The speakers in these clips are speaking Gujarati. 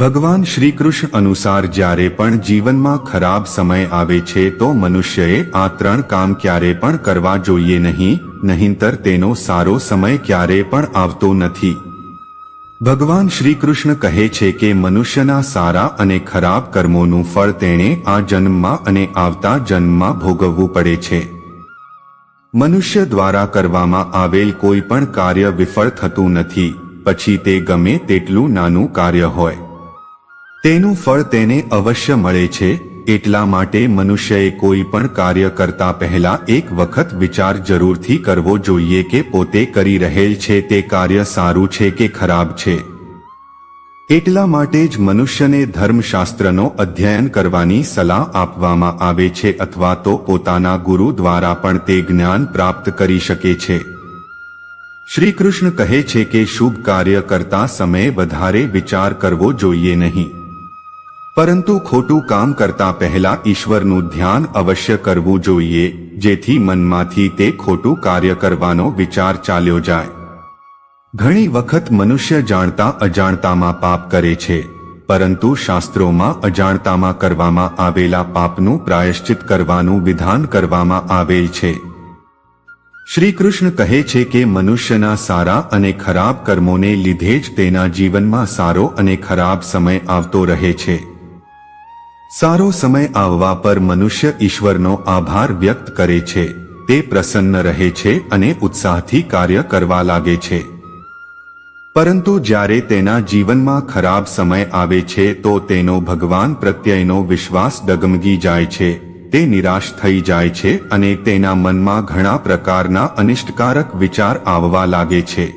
ભગવાન શ્રીકૃષ્ણ અનુસાર જ્યારે પણ જીવનમાં ખરાબ સમય આવે છે તો મનુષ્યએ આ ત્રણ કામ ક્યારે પણ કરવા જોઈએ નહીં, નહીંતર તેનો સારો સમય ક્યારે પણ આવતો નથી. ભગવાન શ્રીકૃષ્ણ કહે છે કે મનુષ્યના સારા અને ખરાબ કર્મોનું ફળ તેણે આ જન્મમાં અને આવતા જન્મમાં ભોગવવું પડે છે. મનુષ્ય દ્વારા કરવામાં આવેલ કોઈ પણ કાર્ય વિફળ થતું નથી, પછી તે ગમે તેટલું નાનું કાર્ય હોય. તેનું ફળ તેને અવશ્ય મળે છે, એટલા માટે મનુષ્યએ કોઈ પણ કાર્ય કરતા પહેલા એક વખત વિચાર જરૂરથી કરવો જોઈએ કે પોતે કરી રહેલ છે તે કાર્ય સારું છે કે ખરાબ છે. એટલા માટે જ મનુષ્યને ધર્મશાસ્ત્રનો અધ્યયન કરવાની સલાહ આપવામાં આવે છે અથવા તો પોતાના ગુરુ દ્વારા પણ તે જ્ઞાન પ્રાપ્ત કરી શકે છે. શ્રી કૃષ્ણ કહે છે કે શુભ કાર્ય કરતા સમયે વધારે વિચાર કરવો જોઈએ નહીં. પરંતુ ખોટું કામ કરતા પહેલા ઈશ્વરનું ધ્યાન અવશ્ય કરવું જોઈએ, જેથી મનમાંથી તે ખોટું કાર્ય કરવાનો વિચાર ચાલ્યો જાય. ઘણી વખત મનુષ્ય જાણતા અજાણતામાં પાપ કરે છે, પરંતુ શાસ્ત્રોમાં અજાણતામાં કરવામાં આવેલા પાપનું પ્રાયશ્ચિત કરવાનું વિધાન કરવામાં આવેલ છે. શ્રી કૃષ્ણ કહે છે કે મનુષ્યના સારા અને ખરાબ કર્મોને લીધે જ તેના જીવનમાં સારો અને ખરાબ સમય આવતો રહે છે. સારો સમય આવવા પર મનુષ્ય ઈશ્વરનો આભાર વ્યક્ત કરે છે. તે પ્રસન્ન રહે છે અને ઉત્સાહથી કાર્ય કરવા લાગે છે. પરંતુ જ્યારે તેના જીવનમાં ખરાબ સમય આવે છે તો તેનો ભગવાન પ્રત્યયનો વિશ્વાસ ડગમગી જાય છે. તે નિરાશ થઈ જાય છે અને તેના મનમાં ઘણા પ્રકારના અનિષ્ટકારક વિચાર આવવા લાગે છે.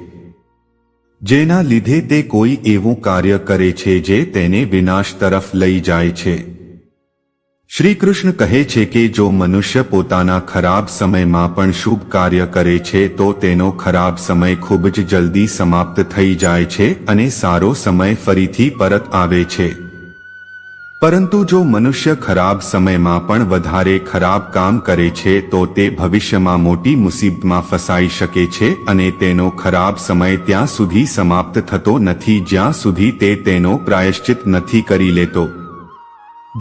જેના લીધે તે કોઈ એવું કાર્ય કરે છે જે તેને વિનાશ તરફ લઈ જાય છે. શ્રી કૃષ્ણ કહે છે કે જો મનુષ્ય પોતાના ખરાબ સમયમાં પણ શુભ કાર્ય કરે છે, તો તેનો ખરાબ સમય ખૂબ જ જલ્દી સમાપ્ત થઈ જાય છે અને સારો સમય ફરીથી પરત આવે છે. પરંતુ જો મનુષ્ય ખરાબ સમયમાં પણ વધારે ખરાબ કામ કરે છે, તો તે ભવિષ્યમાં મોટી મુસીબતમાં ફસાઈ શકે છે અને તેનો ખરાબ સમય ત્યાં સુધી સમાપ્ત થતો નથી, જ્યાં સુધી તે તેનો પ્રાયશ્ચિત નથી કરી લેતો.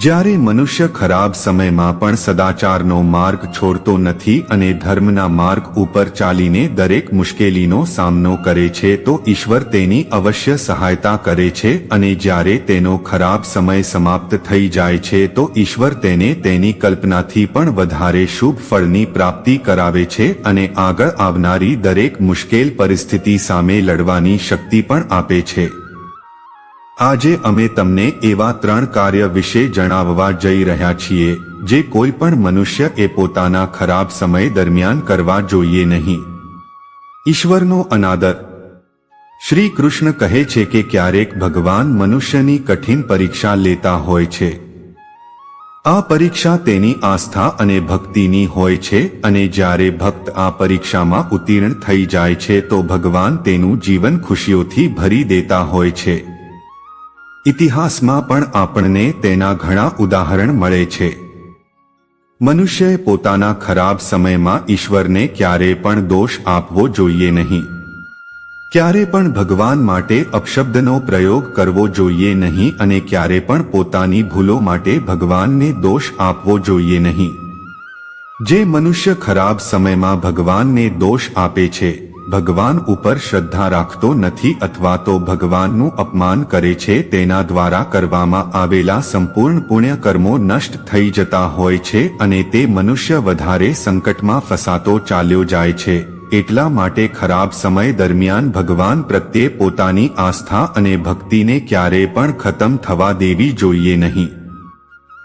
જ્યારે મનુષ્ય ખરાબ સમયમાં પણ સદાચારનો માર્ગ છોડતો નથી અને ધર્મના માર્ગ ઉપર ચાલીને દરેક મુશ્કેલીનો સામનો કરે છે, તો ઈશ્વર તેની અવશ્ય સહાયતા કરે છે અને જ્યારે તેનો ખરાબ સમય સમાપ્ત થઈ જાય છે, તો ઈશ્વર તેને તેની કલ્પનાથી પણ વધારે શુભ ફળની પ્રાપ્તિ કરાવે છે અને આગળ આવનારી દરેક મુશ્કેલ પરિસ્થિતિ સામે લડવાની શક્તિ પણ આપે છે. આજે અમે તમને એવા ત્રણ કાર્ય વિશે જણાવવા જઈ રહ્યા છીએ, જે કોઈ પણ મનુષ્ય એ પોતાના ખરાબ સમય દરમિયાન કરવા જોઈએ નહીં. ઈશ્વરનો અનાદર. શ્રી કૃષ્ણ કહે છે કે ક્યારેક ભગવાન મનુષ્યની કઠિન પરીક્ષા લેતા હોય છે. આ પરીક્ષા તેની આસ્થા અને ભક્તિની હોય છે અને જ્યારે ભક્ત આ પરીક્ષામાં ઉત્તીર્ણ થઈ જાય છે તો ભગવાન તેનું જીવન ખુશીઓથી ભરી દેતા હોય છે. ઇતિહાસમાં પણ આપણને તેના ઘણા ઉદાહરણ મળે છે. મનુષ્યએ પોતાના ખરાબ સમયમાં ઈશ્વરને ક્યારે પણ દોષ આપવો જોઈએ નહીં. ક્યારે પણ ભગવાન માટે અપશબ્દનો પ્રયોગ કરવો જોઈએ નહીં અને ક્યારે પણ પોતાની ભૂલો માટે ભગવાનને દોષ આપવો જોઈએ નહીં. જે મનુષ્ય ખરાબ સમયમાં ભગવાનને દોષ આપે છે ભગવાન ઉપર શ્રદ્ધા રાખતો નથી અથવા તો ભગવાનનું અપમાન કરે છે તેના દ્વારા કરવામાં આવેલા સંપૂર્ણ પુણ્ય કર્મો નષ્ટ થઈ જતા હોય છે અને તે મનુષ્ય વધારે સંકટમાં ફસાતો ચાલ્યો જાય છે. એટલા માટે ખરાબ સમય દરમિયાન ભગવાન પ્રત્યે પોતાની આસ્થા અને ભક્તિને ક્યારેય પણ ખતમ થવા દેવી જોઈએ નહીં.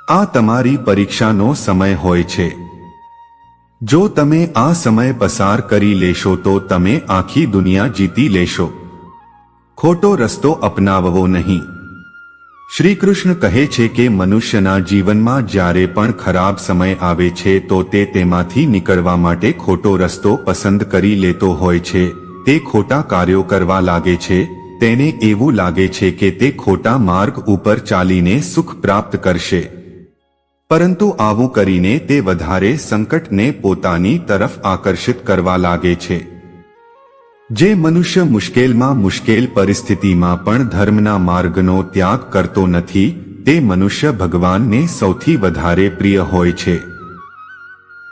આ તમારી પરીક્ષાનો સમય હોય છે. જો તમે આ સમય પસાર કરી લેશો તો તમે આખી દુનિયા જીતી લેશો. ખોટો રસ્તો અપનાવવો નહીં. શ્રી કૃષ્ણ કહે છે કે મનુષ્યના જીવનમાં જ્યારે પણ ખરાબ સમય આવે છે તો તે તેમાંથી નીકળવા માટે ખોટો રસ્તો પસંદ કરી લેતો હોય છે. તે ખોટા કાર્યો કરવા લાગે છે. તેને એવું લાગે છે કે તે ખોટા માર્ગ ઉપર ચાલીને સુખ પ્રાપ્ત કરશે. પરંતુ આવું કરીને તે વધારે સંકટને પોતાની તરફ આકર્ષિત કરવા લાગે છે. જે મનુષ્ય મુશ્કેલમાં મુશ્કેલ પરિસ્થિતિમાં પણ ધર્મના માર્ગનો ત્યાગ કરતો નથી, તે મનુષ્ય ભગવાનને સૌથી વધારે પ્રિય હોય છે.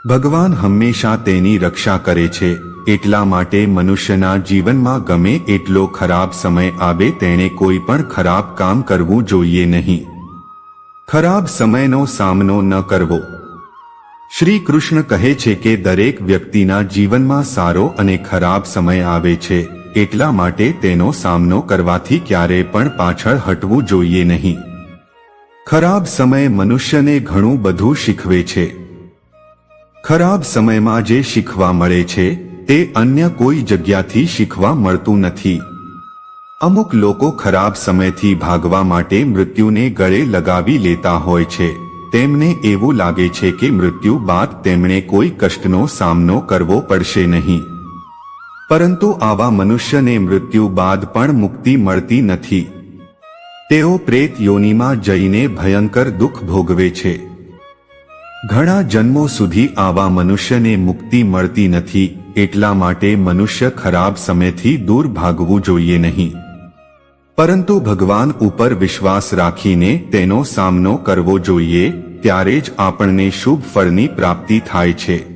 ભગવાન હંમેશા તેની રક્ષા કરે છે, એટલા માટે મનુષ્યના જીવનમાં ગમે એટલો ખરાબ સમય આવે તેણે કોઈ પણ ખરાબ કામ કરવું જોઈએ નહીં. ખરાબ સમયનો સામનો ન કરવો. શ્રી કૃષ્ણ કહે છે કે દરેક વ્યક્તિના જીવનમાં સારો અને ખરાબ સમય આવે છે, એટલા માટે તેનો સામનો કરવાથી ક્યારે પણ પાછળ હટવું જોઈએ નહીં. ખરાબ સમય મનુષ્યને ઘણું બધું શીખવે છે. ખરાબ સમયમાં જે શીખવા મળે છે, તે અન્ય કોઈ જગ્યાથી શીખવા મળતું નથી. અમુક લોકો ખરાબ સમયથી ભાગવા માટે મૃત્યુને ગળે લગાવી લેતા હોય છે. તેમને એવું લાગે છે કે મૃત્યુ બાદ તેમણે કોઈ કષ્ટનો સામનો કરવો પડશે નહીં. પરંતુ આવા મનુષ્યને મૃત્યુ બાદ પણ મુક્તિ મળતી નથી. તેઓ પ્રેત યોનિમાં જઈને ભયંકર દુઃખ ભોગવે છે. ઘણા જન્મો સુધી આવા મનુષ્યને મુક્તિ મળતી નથી, એટલા માટે મનુષ્ય ખરાબ સમયથી દૂર ભાગવું જોઈએ નહીં. પરંતુ ભગવાન ઉપર વિશ્વાસ રાખીને તેનો સામનો કરવો જોઈએ, ત્યારે જ આપણને શુભ ફળની પ્રાપ્તિ થાય છે.